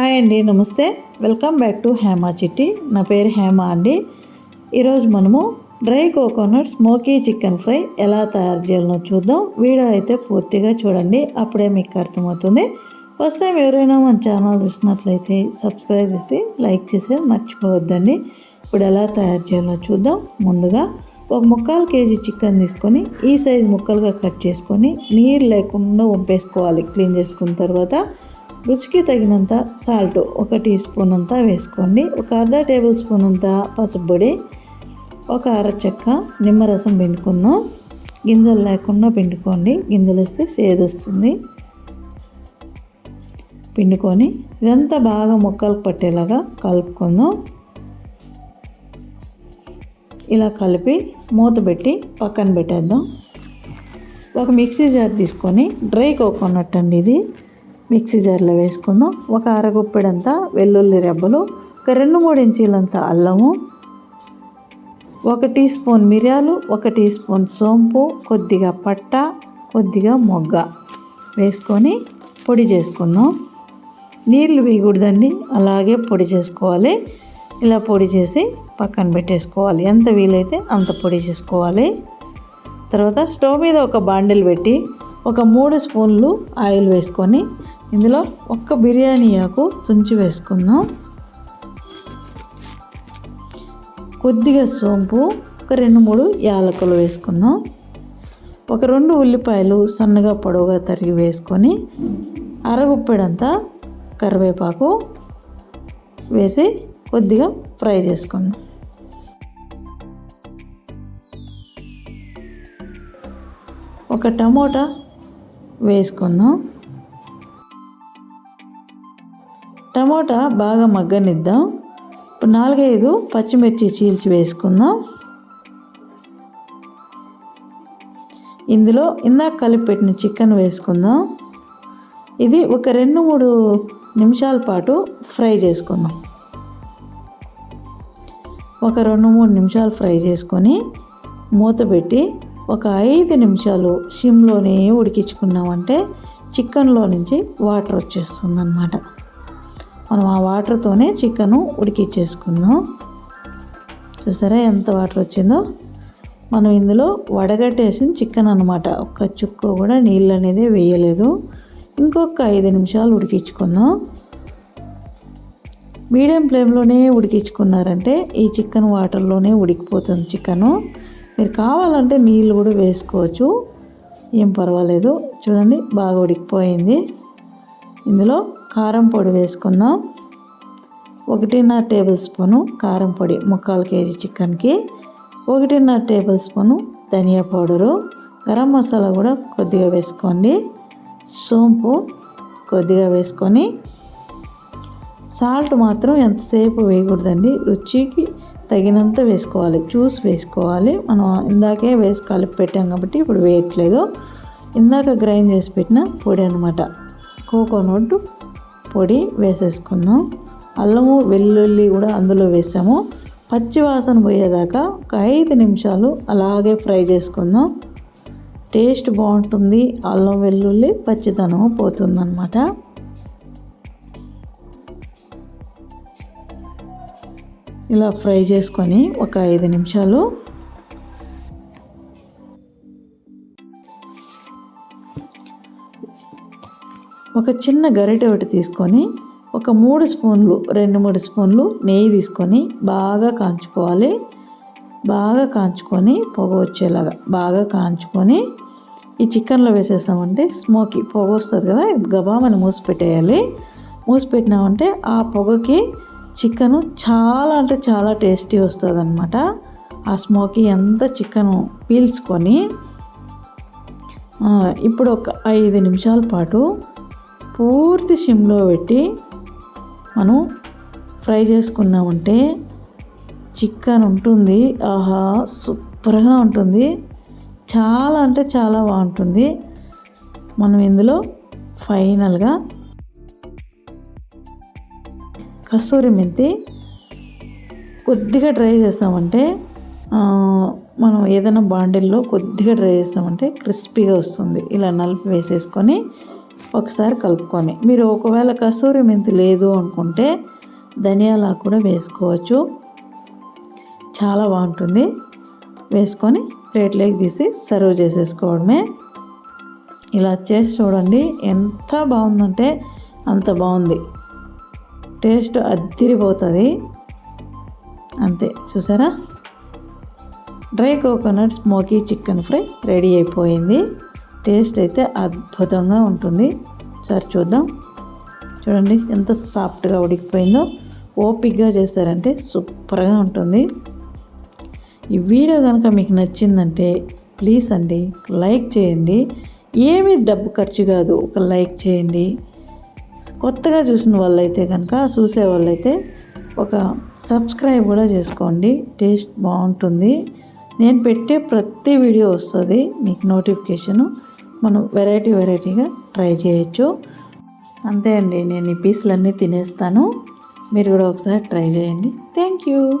Hi అండి నమస్తే. Welcome back to Hema చిట్టి. నా పేరు హేమ అండి. ఈరోజు మనము dry coconut smoky chicken fry ఎలా తయారు చేయాలో చూద్దాం. వీడియో అయితే పూర్తిగా చూడండి అప్పుడే మీకు అర్థమవుతుంది. ఫస్ట్ టైం ఎవరైనా మన ఛానల్ చూసినట్లయితే సబ్స్క్రైబ్ చేసి లైక్ చేసి మర్చిపోవద్దండి. ఇప్పుడు ఎలా తయారు చేయాలో చూద్దాం. ముందుగా ఒక ముక్కాలు కేజీ చికెన్ తీసుకొని ఈ సైజు ముక్కలుగా కట్ చేసుకొని నీరు లేకుండా వంపేసుకోవాలి క్లీన్ చేసుకున్న తర్వాత రుచికి తగినంత సాల్ట్ ఒక టీ స్పూన్ అంతా వేసుకోండి. ఒక అర్ధ టేబుల్ స్పూన్ అంతా పసుపు పొడి ఒక అర చెక్క నిమ్మరసం పిండుకుందాం గింజలు లేకుండా పిండుకోండి. గింజలు వేస్తే సేదొస్తుంది పిండుకొని ఇదంతా బాగా ముక్కలకు పట్టేలాగా కలుపుకుందాం. ఇలా కలిపి మూత పెట్టి పక్కన పెట్టేద్దాం. ఒక మిక్సీ జార్ తీసుకొని డ్రై కోకోనట్ అండి ఇది. మిక్సీ జార్లో వేసుకుందాం. ఒక అరగుప్పెడంతా వెల్లుల్లి రెబ్బలు ఒక రెండు మూడు ఇంచీలంత అల్లము ఒక టీ స్పూన్ మిరియాలు ఒక టీ స్పూన్ సోంపు కొద్దిగా పట్ట కొద్దిగా మొగ్గ వేసుకొని పొడి చేసుకుందాం. నీళ్ళు వేయకూడదండి అలాగే పొడి చేసుకోవాలి. ఇలా పొడి చేసి పక్కన పెట్టేసుకోవాలి. ఎంత వీలైతే అంత పొడి చేసుకోవాలి. తర్వాత స్టవ్ మీద ఒక బాండిల్ పెట్టి ఒక మూడు స్పూన్లు ఆయిల్ వేసుకొని ఇందులో ఒక్క బిర్యానీ ఆకు తుంచి వేసుకుందాం. కొద్దిగా సోంపు ఒక రెండు మూడు యాలకులు వేసుకుందాం. ఒక రెండు ఉల్లిపాయలు సన్నగా పొడవుగా తరిగి వేసుకొని అరగుప్పెడంతా కరివేపాకు వేసి కొద్దిగా ఫ్రై చేసుకుందాం. ఒక టమోటా వేసుకుందాం. టమోటా బాగా మగ్గనిద్దాం. ఇప్పుడు నాలుగైదు పచ్చిమిర్చి చీల్చి వేసుకుందాం. ఇందులో ఇందాక కలిపి పెట్టిన చికెన్ వేసుకుందాం. ఇది ఒక రెండు మూడు నిమిషాల పాటు ఫ్రై చేసుకుందాం. ఒక రెండు మూడు నిమిషాలు ఫ్రై చేసుకొని మూత పెట్టి ఒక ఐదు నిమిషాలు సిమ్లోనే ఉడికించుకున్నామంటే చికెన్లో నుంచి వాటర్ వచ్చేస్తుంది అన్నమాట మనం ఆ వాటర్తోనే చికెను ఉడికిచ్చేసుకుందాం. చూసారా ఎంత వాటర్ వచ్చిందో? మనం ఇందులో వడగట్టేసిన చికెన్ అనమాట ఒక్క చుక్క కూడా నీళ్ళు అనేది వేయలేదు. ఇంకొక ఐదు నిమిషాలు ఉడికించుకుందాం. మీడియం ఫ్లేమ్లోనే ఉడికించుకున్నారంటే ఈ చికెన్ వాటర్లోనే ఉడికిపోతుంది చికెను. మీరు కావాలంటే నీళ్ళు కూడా వేసుకోవచ్చు. ఏం పర్వాలేదు. చూడండి బాగా ఉడికిపోయింది. ఇందులో కారం పొడి వేసుకుందాం. ఒకటిన్నర టేబుల్ స్పూను కారం పొడి ముక్కాలు కేజీ చికెన్కి. ఒకటిన్నర టేబుల్ స్పూను ధనియా పౌడరు. గరం మసాలా కూడా కొద్దిగా వేసుకోండి. సోంపు కొద్దిగా వేసుకొని. సాల్ట్ మాత్రం ఎంతసేపు వేయకూడదండి. రుచికి తగినంత వేసుకోవాలి. జ్యూస్ వేసుకోవాలి. మనం ఇందాకే వేసి కలిపి పెట్టాం కాబట్టి ఇప్పుడు వేయట్లేదు. ఇందాక గ్రైండ్ చేసి పెట్టిన పొడి అనమాట కోకోనట్ పొడి వేసేసుకుందాం. అల్లము వెల్లుల్లి కూడా అందులో వేసాము. పచ్చి వాసన పోయేదాకా ఒక ఐదు నిమిషాలు అలాగే ఫ్రై చేసుకుందాం. టేస్ట్ బాగుంటుంది. అల్లం వెల్లుల్లి పచ్చితనం పోతుందన్నమాట. ఇలా ఫ్రై చేసుకొని ఒక ఐదు నిమిషాలు ఒక చిన్న గరిటె ఒకటి తీసుకొని ఒక మూడు స్పూన్లు రెండు మూడు స్పూన్లు నెయ్యి తీసుకొని బాగా కాంచుకోవాలి. బాగా కాంచుకొని పొగ వచ్చేలాగా బాగా కాంచుకొని ఈ చికెన్లో వేసేసామంటే స్మోకీ పొగ వస్తుంది కదా గబామని మూసి పెట్టేయాలి. మూసి పెట్టినామంటే ఆ పొగకి చికెను చాలా అంటే చాలా టేస్టీ వస్తుంది అనమాట ఆ స్మోకీ అంతా చికెను పీల్చుకొని ఇప్పుడు ఒక ఐదు నిమిషాల పాటు పూర్తి సిమ్లో పెట్టి మనం ఫ్రై చేసుకున్నామంటే చికెన్ ఉంటుంది. ఆహా సూపర్గా ఉంటుంది. చాలా అంటే చాలా బాగుంటుంది. మనం ఇందులో ఫైనల్గా కస్తూరి మెంతి కొద్దిగా డ్రై చేస్తామంటే మనం ఏదైనా బాండిల్లో కొద్దిగా డ్రై చేస్తామంటే క్రిస్పీగా వస్తుంది. ఇలా నలిపి వేసేసుకొని ఒకసారి కలుపుకొని. మీరు ఒకవేళ కస్తూరి మెంతి లేదు అనుకుంటే ధనియాల కూడా వేసుకోవచ్చు. చాలా బాగుంటుంది. వేసుకొని ప్లేట్లోకి తీసి సర్వ్ చేసేసుకోవడమే. ఇలా చేసి చూడండి ఎంత బాగుందంటే అంత బాగుంది. టేస్ట్ అద్దిరిపోతుంది అంతే చూసారా? Dry coconut smoky chicken fry ready అయిపోయింది. టేస్ట్ అయితే అద్భుతంగా ఉంటుంది. సరే చూద్దాం. చూడండి ఎంత సాఫ్ట్గా ఉడికిపోయిందో. ఓపిక్గా చేశారంటే సూపర్గా ఉంటుంది. ఈ వీడియో కనుక మీకు నచ్చిందంటే ప్లీజ్ అండి లైక్ చేయండి. ఏమీ డబ్బు ఖర్చు కాదు ఒక లైక్ చేయండి. కొత్తగా చూసిన వాళ్ళైతే కనుక చూసే వాళ్ళైతే ఒక సబ్స్క్రైబ్ కూడా చేసుకోండి. టేస్ట్ బాగుంటుంది. నేను పెట్టే ప్రతి వీడియో వస్తుంది మీకు నోటిఫికేషను. మనం వెరైటీ వెరైటీగా ట్రై చేయొచ్చు. అంతే అండి నేను ఈ పీసులన్నీ తినేస్తాను. మీరు కూడా ఒకసారి ట్రై చేయండి. Thank you.